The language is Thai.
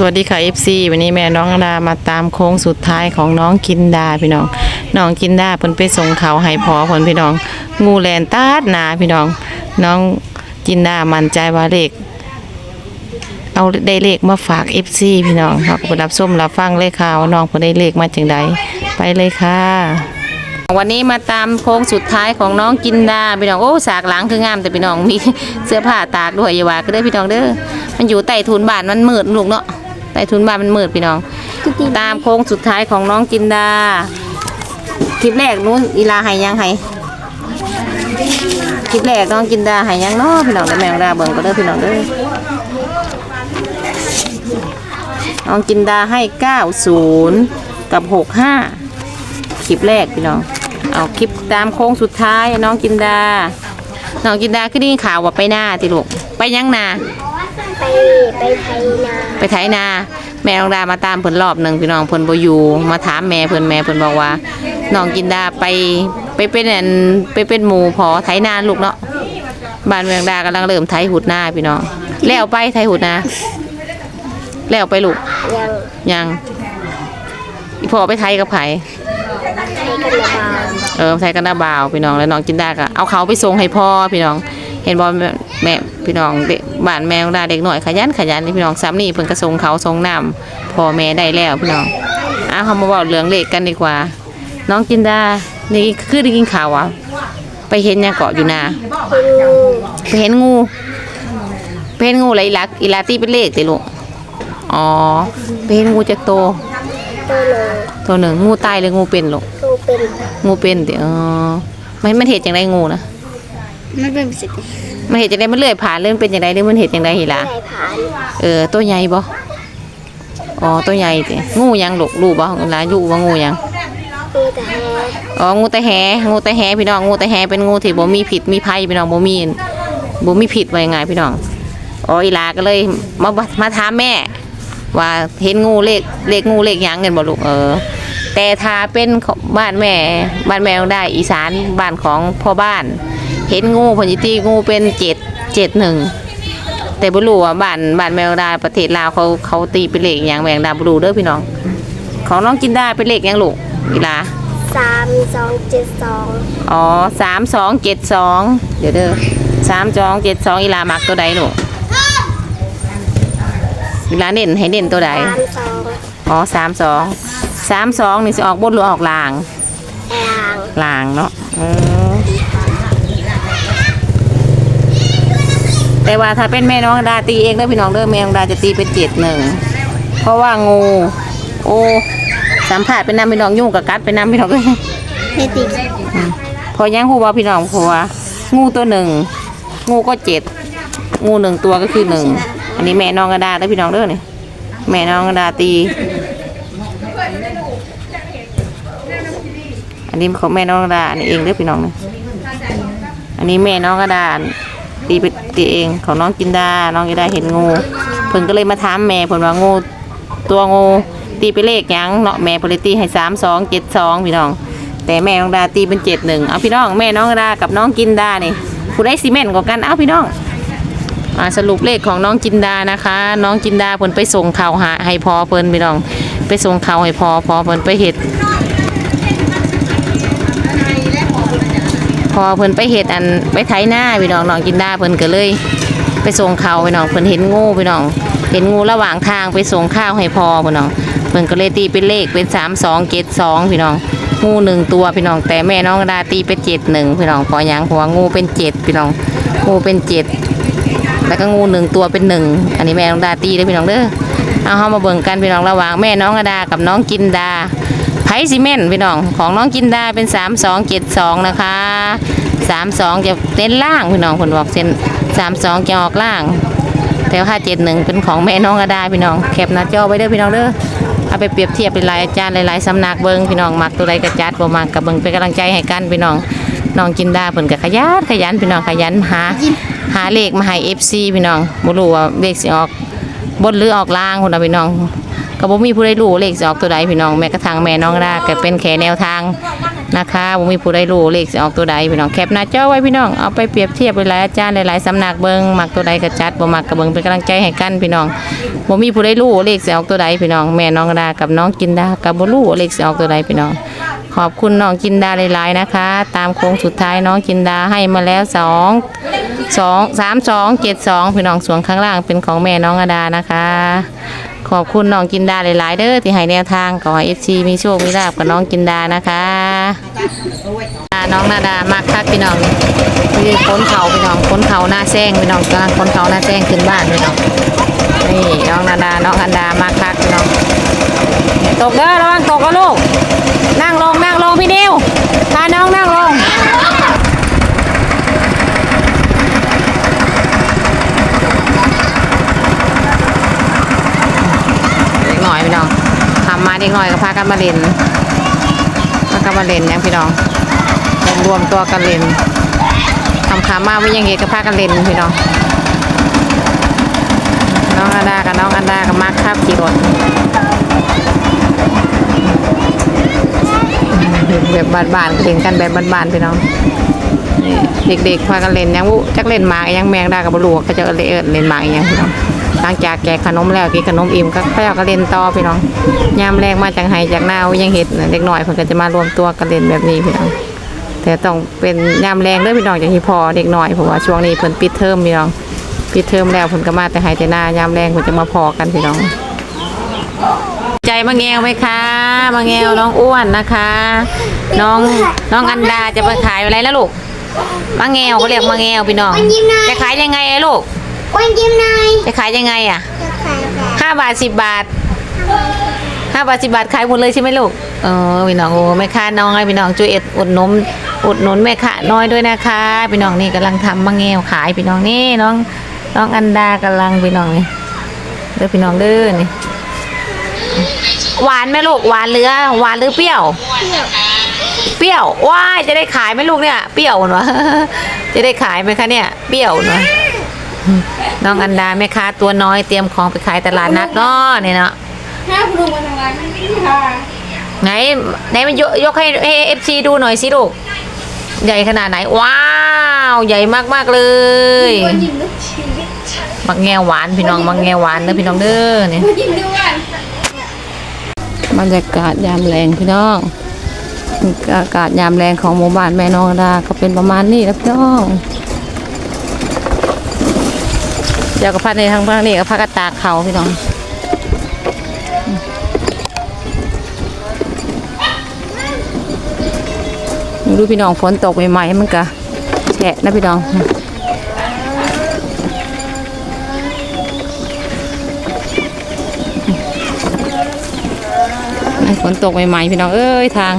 สวัสดีค่ะ FC วันนี้แม่น้องดามาตามโค้งสุดท้ายของน้องกินดาพี่น้อง น้องกินดาเพิ่นไปส่งเขาวให้พอเพิ่นพี่น้อง งูแลนตาดนาพี่น้อง น้องกินดามั่นใจว่าเลขเอาได้เลขมาฝาก FC พี่น้องเราก็ไปรับส้มรับฟังเลยค่ะว่าน้องเพิ่นได้เลขมาจังใดไปเลยค่ะ วันนี้มาตามโค้งสุดท้ายของน้องกินดาพี่น้องโอ้สากหลังคืองามแต่พี่น้องมีเสื้อผ้าตากด้วยอย่าว่าก็ได้อพี่น้องเด้อมันอยู่ใต้ทุนบ้านมันมืดลูกเนาะ ต้ทุนบ้านมันมืดพี่น้อง ตามโค้งสุดท้ายของน้องกินดา คลิปแรกนู้นอีลาให้ยังให้คลิปแรกน้องกินดาให้ยังเนาะพี่น้องเด้อแมงดาเบิ่งก็เด้อพี่น้องเด้อน้องกินดาให้90กับ65คลิปแรกพี่น้องเอาคลิปตามโค้งสุดท้ายน้องกินดา น้องกินดาคือได้ยินข่าวว่าไปหน้าติลูกไปยังนา ไปไปไทยนาไปไถนา แม่น้องดามาตามเพิ่นรอบหนึ่งพี่น้องเพิ่นบ่อยู่มาถามแม่เพิ่นแม่เพิ่นบอกว่าน้องกินดาไปไปเป็นอันไปเป็นหมู่พอไถนาลูกเนาะบ้านแม่น้องดากำลังเริ่มไถหุดหน้าพี่น้องแล้วไปไถหุดนาแล้วไปลูกยังยังอีพ่อไปไถกับไผไทยกันระบาดเออใส่กันหน้าบ่าวพี่น้องแล้วน้องกินได้ก็เอาเขาไปส่งให้พ่อพี่น้อง เห็นบอ แม่แม่พี่น้องเด็กบ้านแมวดาเด็กหน่อยขยันขยันนี่พี่น้องซ้ำนี่เพิ่นก็ส่งเขาส่งน้ำพ่อแม่ได้แล้วพี่น้องอะเขามาบอกเรื่องเลขกันดีกว่า น้องกินดานี่คือได้กินข่าวอะไปเห็นหยังเกาะอยู่นาเป็นงูไปเห็นงูไปเห็นงูอะไรอีหลักอีหลาตีเป็นเลขติลูกอ๋อไปเห็นงูจากโตวตัวเลยตัวหนึ่งงูตายหรืองูเป็นลูกตัวเป็นงูเป็นติเออมันมันเหตุจังไดงูนะมันเป็นสิ มันเห็นจังไดมันเลื่อยผ่านหรือมันเป็นจังไดหรือมันเห็นจังไดหิล่ะสายผ่านเออตัวใหญ่บ่อ๋อตัวใหญ่ติงูหยังลูกรู้บ่หลานอยู่ว่างูหยังตัวแต่แฮอ๋องูตะแหงูตะแหพี่น้องงูตะแหเป็นงูที่บ่มีผิดมีภัยพี่น้องบ่มีบ่มีผิดว่ายังไงพี่น้องอ๋ออีหลาก็เลยมามาถามแม่ ว่าเห็นงูเลขเลขงูเลขหยังกันบ่ลูกเออ แต่ถ้าเป็นของบ้านแม่ บ้านแม่ต้องได้อีสานบ้านของพ่อบ้าน เห็นงูเพนจิตีงูเป็นเจ็ดเจ็ดหนึ่งแต่บ่รู้ว่าบ้านบ้านแมวดาประเทศลาวเขาเขาตีเป็นเลขหยังแมงดาบ่รู้เด้อพี่น้อง ของน้องกินได้เป็นเลขหยังลูกอีหลาสามสองเจ็ดสองอ๋อสามสองเจ็ดสองเดี๋ยวเด้อสามสองเจ็ดสองอีหลามักตัวใดลูกอีหลาเน้นให้เน้นตัวใดสามสองอ๋อสามสองสามสองนี่สิออกบนหรือออกล่างแองล่างเนาะเออ แต่ว่าถ้าเป็นแม่น้องดาตีเองเด้อพี่น้องเด้อแม่น้องดาจะตีเป็นเจ็ดหนึ่งเพราะว่างู โอ้สัมผัสเป็นน้ำพี่น้องยุ่งกับกัดเป็นน้ำพี่น้องเอ้ยเฮติพอยังหูว่าพี่น้องเพราะว่างูตัวหนึ่งงูก็เจ็ดงูหนึ่งตัวก็คือหนึ่งอันนี้แม่น้องกระดาเด้อพี่น้องเด้อนี่แม่น้องกระดาตี อันนี้ของแม่น้องกระดาอันนี้เองเด้อพี่น้องนี่อันนี้แม่น้องกระดา ตีไปตีเองของน้องกินดา น้องกินดาเห็นงูเพิ่นก็เลยมาถามแม่เพิ่นว่างูตัวงูตีไปเลขหยังเนาะแม่เพิ่นเลยตีให้สามสองเจ็ดสองพี่น้อง แต่แม่น้องดาตีเป็นเจ็ดหนึ่งเอาพี่น้องแม่น้องดากับน้องกินดาเนี่ยผู้ได้ซีเมนต์กว่ากันเอาพี่น้องอ่าสรุปเลขของน้องจินดานะคะ น้องจินดาเพิ่นไปส่งข่าวหาให้พอเพิ่นพี่น้อง ไปส่งข่าวให้พอพอเพิ่นไปเฮ็ด อเพิ่นไปเฮ็ดอันไปไถหน้าพี่น้องน้องกินดาเพิ่นก็เลย ไปส่งเขาพี่น้องเพิ่นเห็นงูพี่น้อง เห็นงูระหว่างทางไปส่งข้าวให้พอพี่น้องเพิ่นก็เลยตีเป็นเลขเป็นสามสองเจ็ดสองพี่น้องงูหนึ่งตัวพี่น้องแต่แม่น้องดาตีเป็นเจ็ดหนึ่งพี่น้องพอยังเพราะว่างูเป็นเจ็ดพี่น้องงูเป็นเจ็ดแล้วก็งูหนึ่งตัวเป็นหนึ่งอันนี้แม่น้องดาตีเลยพี่น้องเด้อเอาเข้ามาเบิ่งกันพี่น้องระหว่างแม่น้องดากับน้องกินดา ไพซีเมนต์พี่น้อง ของน้องกินไดาเป็น 3 2 7 2 นะคะ 3 2 จะเต้นล่างพี่น้องคนบอกเส้น3 2 จะออกล่างแต่ว่า7 1 เป็นของแม่น้องกระดาพี่น้องแคปหน้าจอไว้เด้อพี่น้องเด้อเอาไปเปรียบเทียบเป็นลายอาจารย์หลายๆสำนักเบิงพี่น้องมักตัวใดกระจัดบ่มักกับเบิงเป็นกำลังใจให้กันพี่น้องน้องกินดาเพิ่นก็ขยันขยันพี่น้องขยันหาหาเลขมาให้ FC พี่น้องบ่รู้ว่าเลขสิออกบนหรือออกล่างพุ่นนะพี่น้อง ก็บ่มีผู้ใดรู้เลขสิออกตัวใดพี่น้องแม้กระทั่งแม่น้องดาก็เป็นแค่แนวทางนะคะบ่มีผู้ใดรู้เลขออกตัวใดพี่น้องแคปหน้าจอไว้พี่น้องเอาไปเปรียบเทียบไปหลายอาจารย์หลายๆสำนักเบิ่งมักตัวใดก็จัดบ่มักก็เบิ่งเป็นกำลังใจให้กันพี่น้องบ่มีผู้ใดรู้เลขออกตัวใดพี่น้องแม่น้องดากับน้องกินดากับบ่รู้เลขออกตัวใดพี่น้องขอบคุณน้องกินดาหลายๆนะคะ ตามโค้งสุดท้ายน้องกินดาให้มาแล้วสองสองสามสองเจ็ดสองพี่น้องสวนข้างล่างเป็นของแม่น้องอดานะคะ ขอบคุณน้องกินดาหลายๆเด้อที่ให้แนวทางขอให้เอฟซีมีโชคมีลาบกับน้องกินดานะคะอ่าน้องนาดามากคักพี่น้องนี่ค้นเขาพี่น้องค้นเขาหน้าแซงพี่น้องกำลังค้นเขาหน้าแซงขึ้นบ้านพี่น้องนี่น้องนาดาน้องอันดามากคักพี่น้องตกเด้อระวังตกก็ลูกนั่งลงนั่งลงพี่นิวพาน้องนั่งลงเด็กหน่อยพี่น้องทำมา เด็กหน่อยก็พากันมาเล่นพากันมาเล่นเนี่ยพี่น้องรวมตัวกันเล่นทำขามาไม่ยังเงก็พากันเล่นพี่น้องน้องอันดากับน้องอันดากับมาร์คครับขี่รถแบบบานๆเล่นกันแบบบานๆพี่น้องนี่เด็กๆพากันเล่นยังวุจักเล่นหมากยังแมงดากับบลูกก็จะเล่นเล่นหมากอีกอยังพี่น้อง หลังจากแกะขนมแล้วกินขนมอิ่มก็เขาเจ้าก็เล่นต่อพี่น้องยามแรงมาจากไห้จากนาวยังเห็ดน่ะเด็กหน่อยเพิ่นก็จะมารวมตัวกันเล่นแบบนี้พี่น้องแต่ต้องเป็นยามแรงเด้อพี่น้องอย่างที่พอเด็กหน่อยเพราะว่าช่วงนี้เพิ่นปิดเทอมพี่น้องปิดเทอมแล้วเพิ่นก็มาแต่ไห้แต่หน้ายามแรงเพิ่นจะมาพอกันพี่น้อง ใจมาแงวไหมคะมาแงวน้องอ้วนนะคะ น้องน้องอันดาจะไปขายอะไรแล้วลูกมาแงวเขาเรียกมาแงวพี่น้องจะขายยังไงอะลูก วันยิ้มหน่อยจะขายยังไงอะจะขายแบบห้าบาทสิบบาทห้าบาทสิบบาทขายหมดเลยใช่ไหมลูกเออพี่น้องโอ้แม่ค้าน้องให้พี่น้องช่วยเอ็ดอุดหนมอุดหนุนแม่ค้าน้อยด้วยนะคะพี่น้องนี่กำลังทำมาแงวขายพี่น้องนี่น้องน้องอันดากำลังพี่น้องนี่เด้อพี่น้องเด้อนี่หวานไหมลูกหวานหรือหวานหรือเปรี้ยว เปรี้ยวว้ายจะได้ขายไหมลูกเนี่ยเปรี้ยวเนาะจะได้ขายไหมคะเนี่ยเปรี้ยวเนาะ น้องอันดาแม่ค้าตัวน้อยเตรียมของไปขายตลาดนัดเนาะเนี่ยเนาะถ้าคุณลุงมาทำงานไม่ได้ค่ะไหนไหนมันยกยกให้เอฟซีดูหน่อยสิลูกใหญ่ขนาดไหน ว้าว ใหญ่มากๆเลยวันยิ้มนึกชีวิตมักแงวหวานพี่น้องมักแงวหวานเด้อพี่น้องเด้อเนี่ยวันยิ้มด้วยบรรยากาศยามแรงพี่น้องอากาศยามแรงของหมู่บ้านแม่นองดาก็เป็นประมาณนี้นะพี่น้อง เดี๋ยวก็พัดในทางบ้านนี่ก็พักกระตากเขาพี่น้องดูพี่น้องฝนตกใหม่ๆมันก็แฉะนะพี่น้องฝนตกใหม่ๆพี่น้องเอ้ยทาง